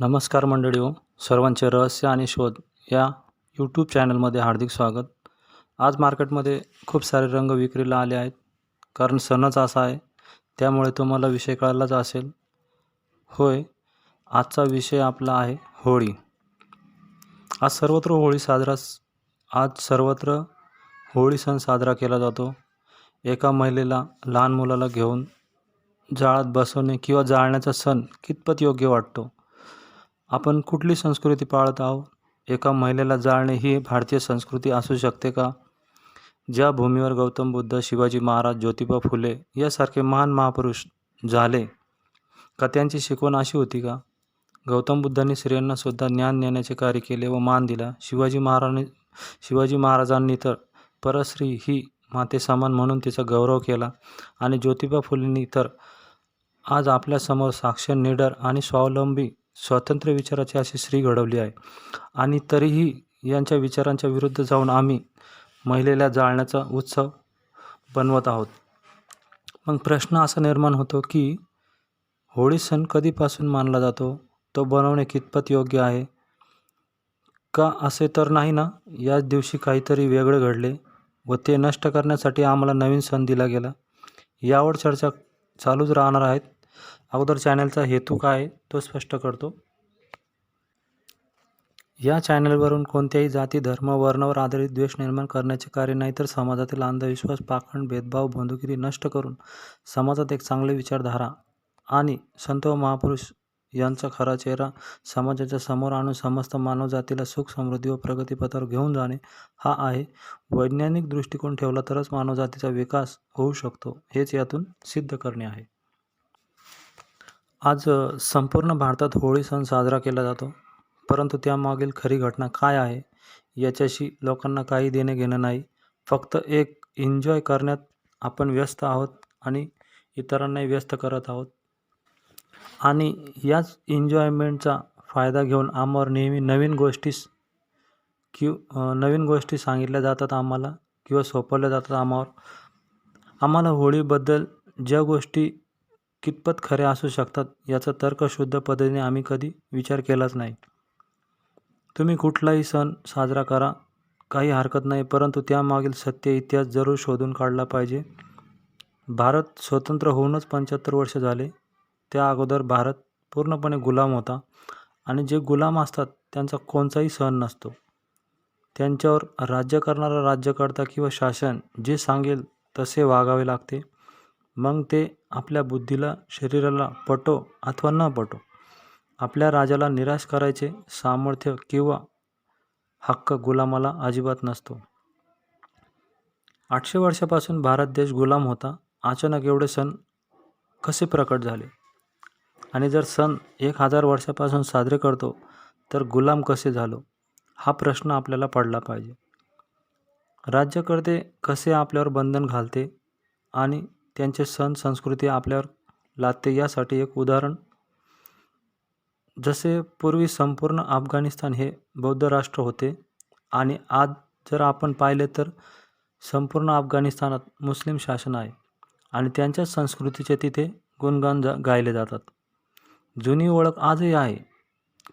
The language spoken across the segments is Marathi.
नमस्कार मंडळी हो सर्वांचे रहस्य आणि शोध या यूट्यूब चॅनलमध्ये हार्दिक स्वागत. आज मार्केटमध्ये खूप सारे रंग विक्रीला आले आहेत. कारण सणच असा आहे त्यामुळे तुम्हाला विषय कळलाच असेल. होय आजचा विषय आपला आहे होळी. आज सर्वत्र होळी साजरा आज सर्वत्र होळी सण साजरा केला जातो. एका महिलेला लहान मुलाला घेऊन जाळात बसवणे किंवा जाळण्याचा सण कितपत योग्य वाटतो? आपण कुठली संस्कृती पाळत आहोत? एका महिलेला जाळणे ही भारतीय संस्कृती असू शकते का? ज्या भूमीवर गौतम बुद्ध शिवाजी महाराज ज्योतिबा फुले यासारखे महान महापुरुष झाले का त्यांची शिकवण अशी होती का? गौतम बुद्धांनी स्त्रियांना सुद्धा ज्ञान देण्याचे कार्य केले व मान दिला. शिवाजी महाराजांनी शिवाजी महाराजांनी तर परस्त्री ही माते समान म्हणून तिचा गौरव केला आणि ज्योतिबा फुलेंनी तर आज आपल्यासमोर साक्ष निडर आणि स्वावलंबी स्वातंत्र्य विचाराची अशी स्त्री घडवली आहे. आणि तरीही यांच्या विचारांच्या विरुद्ध जाऊन आम्ही महिलेला जाळण्याचा उत्सव बनवत आहोत. मग प्रश्न असा निर्माण होतो की होळी सण कधीपासून मानला जातो? तो बनवणे कितपत योग्य आहे? का असे तर नाही ना? याच दिवशी काहीतरी वेगळे घडले व ते नष्ट करण्यासाठी आम्हाला नवीन सण दिला गेला. यावर चर्चा चालूच राहणार आहेत. अगोदर चॅनलचा हेतू काय आहे तो स्पष्ट करतो. या चॅनलवरून कोणत्याही जाती धर्म वर्णावर आधारित द्वेष निर्माण करण्याचे कार्य नाही तर समाजातील अंधविश्वास पाखंड भेदभाव बंधुगिरी नष्ट करून समाजात एक चांगली विचारधारा आणि संत व महापुरुष यांचा खरा चेहरा समाजाच्या समोर आणून समस्त मानवजातीला सुख समृद्धी व प्रगतीपथावर घेऊन जाणे हा आहे. वैज्ञानिक दृष्टिकोन ठेवला तरच मानवजातीचा विकास होऊ शकतो हेच यातून सिद्ध करणे आहे. आज संपूर्ण भारतात होळी सण साजरा केला जातो. परंतु त्यामागील खरी घटना काय आहे? याच्याशी लोकांना काही देणे घेणं नाही. फक्त एक एन्जॉय करण्यात आपण व्यस्त आहोत आणि इतरांनाही व्यस्त करत आहोत. आणि याच एन्जॉयमेंटचा फायदा घेऊन आम्हावर नेहमी नवीन गोष्टी कि नवीन गोष्टी सांगितल्या जातात आम्हाला किंवा सोपवल्या जातात आम्हावर. आम्हाला होळीबद्दल ज्या गोष्टी कितपत खऱ्या असू शकतात याचा तर्कशुद्ध पद्धतीने आम्ही कधी विचार केलाच नाही. तुम्ही कुठलाही सण साजरा करा काही हरकत नाही परंतु त्यामागील सत्य इतिहास जरूर शोधून काढला पाहिजे. भारत स्वतंत्र होऊनच पंच्याहत्तर वर्ष झाले. त्या अगोदर भारत पूर्णपणे गुलाम होता आणि जे गुलाम असतात त्यांचा कोणताही सण नसतो. त्यांच्यावर राज्य करणारा राज्यकर्ता किंवा शासन जे सांगेल तसे वागावे लागते. मग ते आपल्या बुद्धीला शरीराला पटो अथवा न पटो आपल्या राजाला निराश करायचे सामर्थ्य किंवा हक्क गुलामाला अजिबात नसतो. आठशे वर्षापासून भारत देश गुलाम होता अचानक एवढे सण कसे प्रकट झाले? आणि जर सण एक हजार वर्षापासून साजरे करतो तर गुलाम कसे झालो? हा प्रश्न आपल्याला पडला पाहिजे. राज्यकर्ते कसे आपल्यावर बंधन घालते आणि त्यांचे सण संस्कृती आपल्यावर लादते. यासाठी एक उदाहरण. जसे पूर्वी संपूर्ण अफगाणिस्तान हे बौद्ध राष्ट्र होते आणि आज जर आपण पाहिले तर संपूर्ण अफगाणिस्तानात मुस्लिम शासन आहे आणि त्यांच्या संस्कृतीचे तिथे गुणगान जा गायले जातात. जुनी ओळख आजही आहे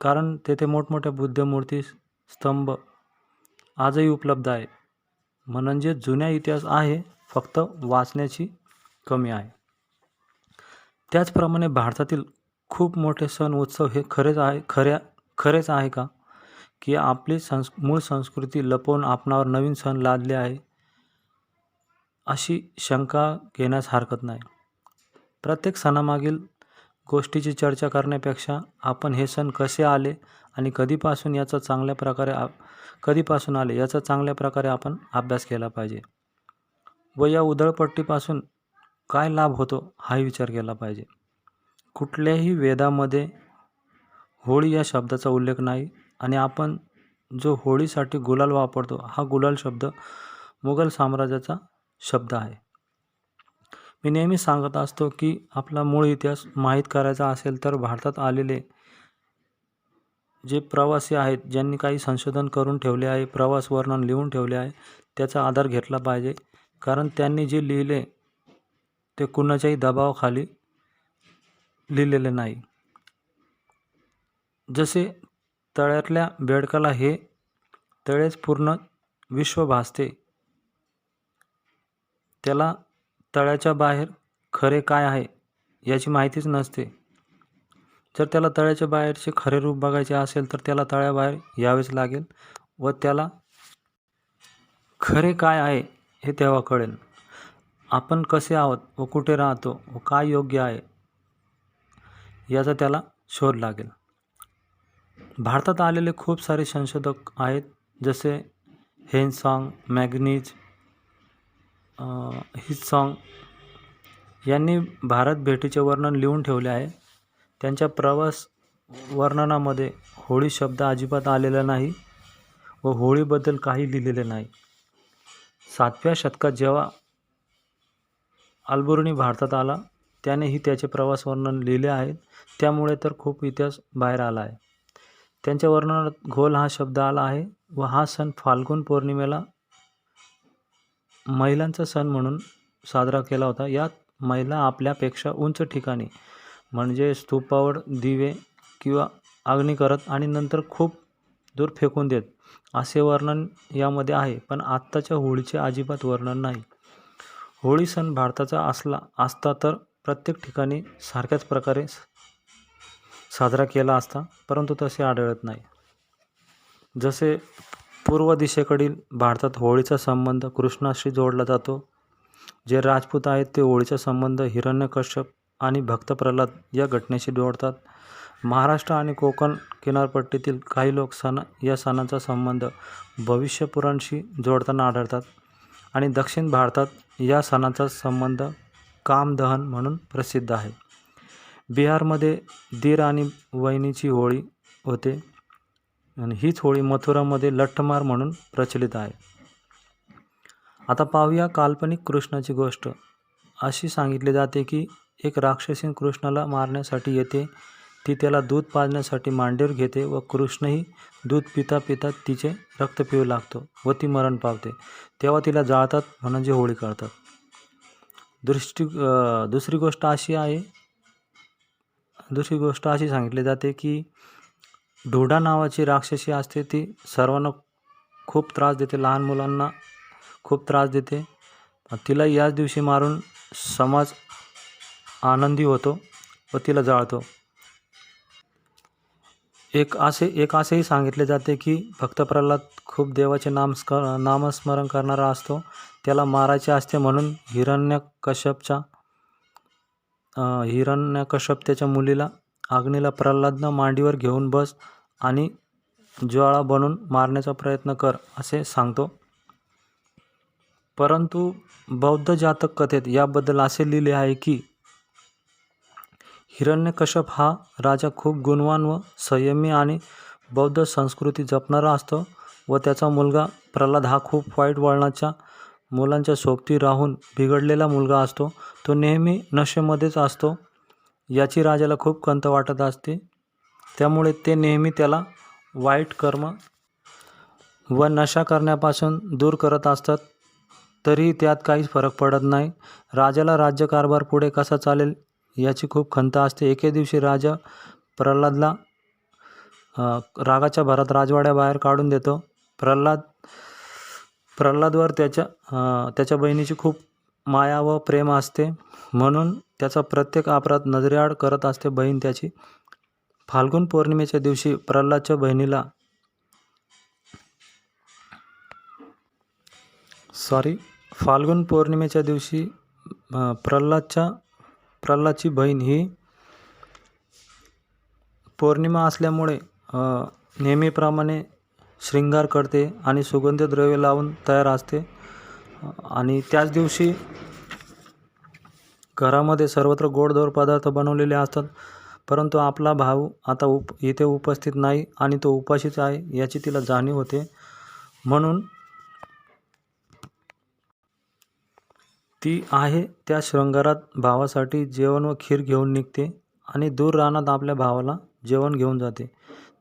कारण तेथे मोठमोठ्या बुद्धमूर्ती स्तंभ आजही उपलब्ध आहे. म्हणजे जुन्या इतिहास आहे फक्त वाचण्याची कमी आहे. त्याचप्रमाणे भारतातील खूप मोठे सण उत्सव हे खरेच आहे खऱ्या खरेच आहे का? की आपली संस् मूळ संस्कृती लपवून आपणावर नवीन सण लादले आहे अशी शंका घेण्यास हरकत नाही. प्रत्येक सणामागील गोष्टीची चर्चा करण्यापेक्षा आपण हे सण कसे आले आणि कधीपासून याचा चांगल्या प्रकारे आ कधीपासून आले याचा चांगल्या प्रकारे आपण अभ्यास केला पाहिजे. व या उधळपट्टीपासून काय लाभ होतो हाही विचार केला पाहिजे. कुठल्याही वेदामध्ये होळी या शब्दाचा उल्लेख नाही आणि आपण जो होळीसाठी गुलाल वापरतो हा गुलाल शब्द मुघल साम्राज्याचा शब्द आहे. मी नेहमी सांगत असतो की आपला मूळ इतिहास माहीत करायचा असेल तर भारतात आलेले जे प्रवासी आहेत ज्यांनी काही संशोधन करून ठेवले आहे प्रवास वर्णन लिहून ठेवले आहे त्याचा आधार घेतला पाहिजे. कारण त्यांनी जे लिहिले ते कुणाच्याही दबावाखाली लिहिलेले नाही. जसे तळ्यातल्या बेडकाला हे तळेच पूर्ण विश्व भासते त्याला तळ्याच्या बाहेर खरे काय आहे याची माहितीच नसते. जर त्याला तळ्याच्या बाहेरचे खरे रूप बघायचे असेल तर त्याला तळ्याबाहेर यावेच लागेल व त्याला खरे काय आहे हे तेव्हा कळेल. आपण कसे आहोत व कुठे राहतो व काय योग्य आहे याचा त्याला शोध लागेल. भारतात आलेले खूप सारे संशोधक आहेत जसे हेनसॉंग मॅग्नीज हिटसॉंग यांनी भारत भेटीचे वर्णन लिहून ठेवले आहे. त्यांच्या प्रवास वर्णनामध्ये होळी शब्द अजिबात आलेला नाही व होळीबद्दल काही लिहिलेले नाही. सातव्या शतकात जेव्हा अल्बुर्नी भारतात आला. त्यानेही त्याचे प्रवास वर्णन लिहिले आहेत. त्यामुळे तर खूप इतिहास बाहेर आला आहे. त्यांच्या वर्णनात घोल हा शब्द आला आहे व हा सण फाल्गुन पौर्णिमेला महिलांचा सण म्हणून साजरा केला होता. यात महिला आपल्यापेक्षा उंच ठिकाणी म्हणजे स्तूपावर दिवे किंवा अग्नी करत आणि नंतर खूप दूर फेकून देत असे वर्णन यामध्ये आहे. पण आत्ताच्या होळीचे अजिबात वर्णन नाही. होळी सण भारताचा असला असता तर प्रत्येक ठिकाणी सारख्याच प्रकारे साजरा केला असता परंतु तसे आढळत नाही. जसे पूर्व दिशेकडील भारतात होळीचा संबंध कृष्णाशी जोडला जातो जे राजपूत आहेत ते होळीचा संबंध हिरण्यकश्यप आणि भक्त प्रल्हाद या घटनेशी जोडतात. महाराष्ट्र आणि कोकण किनारपट्टीतील काही लोक सण या सणाचा संबंध भविष्यपुराणशी जोडताना आढळतात आणि दक्षिण भारतात या सणाचा संबंध कामदहन म्हणून प्रसिद्ध आहे. बिहारमध्ये दीर आणि वहिनीची होळी होते आणि हीच होळी मथुरामध्ये लठ्ठमार म्हणून प्रचलित आहे. आता पाहूया काल्पनिक कृष्णाची गोष्ट. अशी सांगितली जाते की एक राक्षसीन कृष्णाला मारण्यासाठी येते ती त्याला दूध पाजण्यासाठी मांडीवर घेते व कृष्णही दूध पिता पिता तिचे रक्त पिऊ लागतो व ती मरण पावते. तेव्हा तिला जाळतात म्हणजे होळी काढतात. दृष्टी दुसरी गोष्ट अशी आहे दुसरी गोष्ट अशी सांगितली जाते की ढोडा नावाची राक्षसी असते ती सर्वांना खूप त्रास देते लहान मुलांना खूप त्रास देते. तिला याच दिवशी मारून समाज आनंदी होतो व तिला जाळतो. एक असे एक असेही सांगितले जाते की भक्त प्रल्हाद खूप देवाचे नामस्क नामस्मरण करणारा असतो. त्याला मारायचे असते म्हणून हिरण्यकश्यपच्या हिरण्यकश्यप त्याच्या मुलीला अग्नीला प्रल्हादनं मांडीवर घेऊन बस आणि ज्वाळा बनून मारण्याचा प्रयत्न कर असे सांगतो. परंतु बौद्ध जातक कथेत याबद्दल असे लिहिले आहे की हिरण्यकश्यप हा राजा खूप गुणवान व संयमी आणि बौद्ध संस्कृती जपणारा असतो व त्याचा मुलगा प्रल्हाद हा खूप वाईट वळणाच्या मुलांच्या सोबती राहून बिघडलेला मुलगा असतो. तो नेहमी नशेमध्येच असतो. याची राजाला खूप कंत वाटत असते. त्यामुळे ते नेहमी त्याला वाईट कर्म व नशा करण्यापासून दूर करत असतात. तरीही त्यात काहीच फरक पडत नाही. राजाला राज्यकारभार पुढे कसा चालेल याची खूप खंत असते. एके दिवशी राजा प्रल्हादला रागाच्या भरात राजवाड्याबाहेर काढून देतो. प्रल्हाद प्रल्हादवर त्याच्या त्याच्या बहिणीची खूप माया व प्रेम असते. म्हणून त्याचा प्रत्येक अपराध नजरेआड करत असते बहीण त्याची. फाल्गुन पौर्णिमेच्या दिवशी प्रल्हादच्या बहिणीला सॉरी फाल्गुन पौर्णिमेच्या दिवशी प्रल्हादच्या प्रल्हादची बहीण ही पौर्णिमा असल्यामुळे नेहमीप्रमाणे श्रृंगार करते आणि सुगंधी द्रव्य लावून तयार असते. आणि त्याच दिवशी घरामध्ये सर्वत्र गोडधोड पदार्थ बनवलेले असतात. परंतु आपला भाऊ आता उप इथे उपस्थित नाही आणि तो उपाशीच आहे याची तिला जाणीव होते. म्हणून ती आहे त्या शृंगारात भावासाठी जेवण व खीर घेऊन निघते आणि दूर रानात आपल्या भावाला जेवण घेऊन जाते.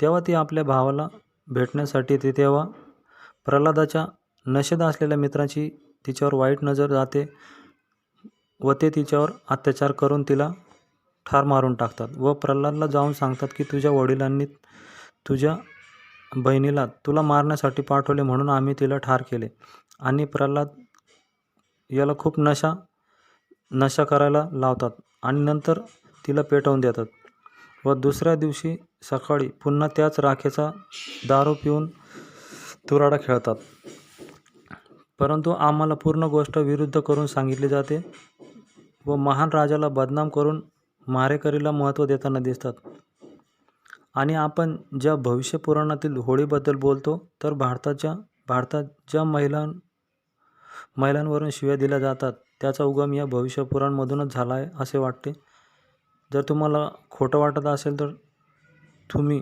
तेव्हा ती आपल्या भावाला भेटण्यासाठी येते तेव्हा प्रल्हादाच्या नशेत असलेल्या मित्राची तिच्यावर वाईट नजर जाते व ते तिच्यावर अत्याचार करून तिला ठार मारून टाकतात व प्रल्हादला जाऊन सांगतात की तुझ्या वडिलांनी तुझ्या बहिणीला तुला मारण्यासाठी पाठवले म्हणून आम्ही तिला ठार केले आणि प्रल्हाद याला खूप नशा नशा करायला लावतात आणि नंतर तिला पेटवून देतात. व दुसऱ्या दिवशी सकाळी पुन्हा त्याच राखेचा दारू पिऊन तुराडा खेळतात. परंतु आम्हाला पूर्ण गोष्ट विरुद्ध करून सांगितली जाते व महान राजाला बदनाम करून मारेकरीला महत्त्व देताना दिसतात. आणि आपण ज्या भविष्य पुराणातील होळीबद्दल बोलतो तर भारताच्या भारतात ज्या महिला महिलांवरून शिव्या दिल्या जातात. त्याचा उगम या भविष्य पुराणमधूनच झाला आहे असे वाटते. जर तुम्हाला खोटं वाटत असेल तर तुम्ही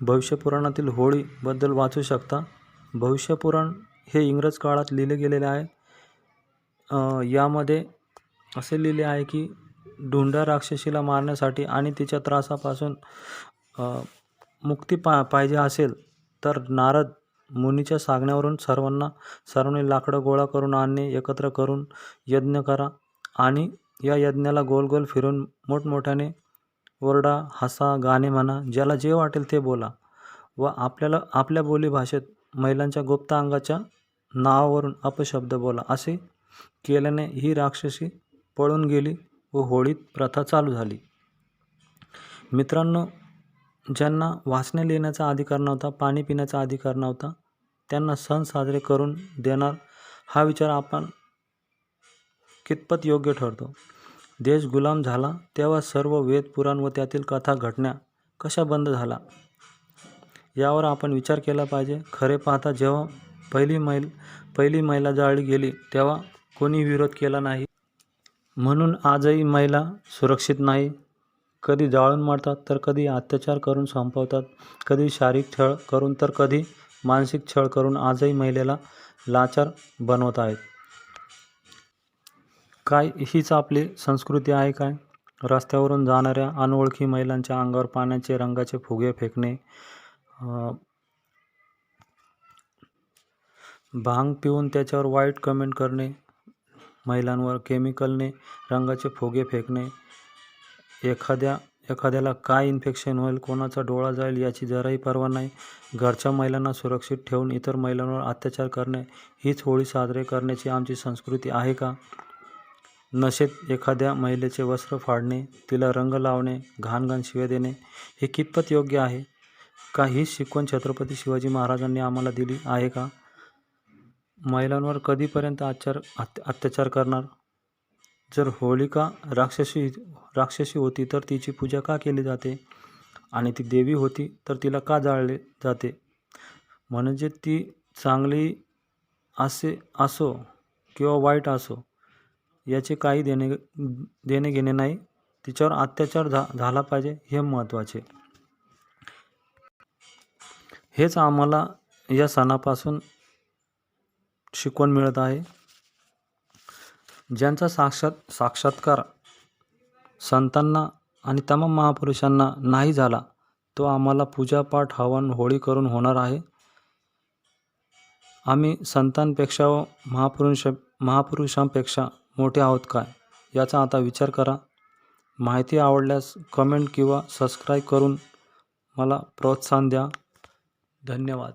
भविष्य पुराणातील होळीबद्दल वाचू शकता. भविष्य पुराण हे इंग्रज काळात लिहिले गेलेले आहे. यामध्ये असे लिहिले आहे की ढुंडा राक्षसीला मारण्यासाठी आणि तिच्या त्रासापासून मुक्ती पा पाहिजे असेल तर नारद मुनीच्या सांगण्यावरून सर्वांना सर्वांनी लाकडं गोळा करून आणणे एकत्र करून यज्ञ करा आणि या यज्ञाला गोल गोल फिरून मोठमोठ्याने ओरडा हसा गाणे म्हणा ज्याला जे वाटेल ते बोला व आपल्याला आपल्या बोलीभाषेत महिलांच्या गुप्त अंगाच्या नावावरून अपशब्द बोला. असे केल्याने ही राक्षसी पळून गेली व होळीत प्रथा चालू झाली. मित्रांनो ज्यांना वाचणे लिहिण्याचा अधिकार नव्हता पाणी पिण्याचा अधिकार नव्हता त्यांना सण साजरे करून देणार हा विचार आपण कितपत योग्य ठरतो? देश गुलाम झाला तेव्हा सर्व वेद पुराण व त्यातील कथा घटना कशा बंद झाला यावर आपण विचार केला पाहिजे. खरे पाहता जेव्हा पहिली मैल पहिली महिला जाळली गेली तेव्हा कोणी विरोध केला नाही. म्हणून आजही महिला सुरक्षित नाही. कधी जाळून मारतात तर कधी अत्याचार करून संपवतात. कधी शारीरिक छळ करून तर कधी मानसिक छळ करून आजही महिलेला लाचार बनवत आहेत. काय हीच आपली संस्कृती आहे काय? रस्त्यावरून जाणाऱ्या अनोळखी महिलांच्या अंगावर पाण्याचे रंगाचे फुगे फेकणे भांग पिऊन त्याच्यावर वाईट कमेंट करणे महिलांवर केमिकलने रंगाचे फुगे फेकणे एखाद्या एखाद्याला काय इन्फेक्शन होईल कोणाचा डोळा जाईल याची जराही पर्वा नाही. घरच्या महिलांना सुरक्षित ठेवून इतर महिलांवर अत्याचार करणे हीच होळी साजरे करण्याची आमची संस्कृती आहे का? नशेत एखाद्या महिलेचे वस्त्र फाडणे तिला रंग लावणे घाण घाण शिव्या देणे हे कितपत योग्य आहे? का हीच शिकवण छत्रपती शिवाजी महाराजांनी आम्हाला दिली आहे का? महिलांवर कधीपर्यंत आचार अत्य अत्याचार करणार? जर होलिका राक्षसी राक्षसी होती तर तिची पूजा का केली जाते? आणि ती देवी होती तर तिला का जाळले जाते? म्हणजे ती चांगली असे असो किंवा वाईट असो याचे काही देणे देणे घेणे नाही. तिच्यावर अत्याचार झा झाला पाहिजे हे महत्त्वाचे. हेच आम्हाला या सणापासून शिकवण मिळत आहे. ज्यांचा साक्षात साक्षात्कार संतांना आणि तमाम महापुरुषांना नाही झाला तो आम्हाला पूजापाठ हवन होळी करून होणार आहे. आम्ही संतांपेक्षा व महापुरुष महापुरुषांपेक्षा मोठे आहोत काय याचा आता विचार करा. माहिती आवडल्यास कमेंट किंवा सबस्क्राईब करून मला प्रोत्साहन द्या. धन्यवाद.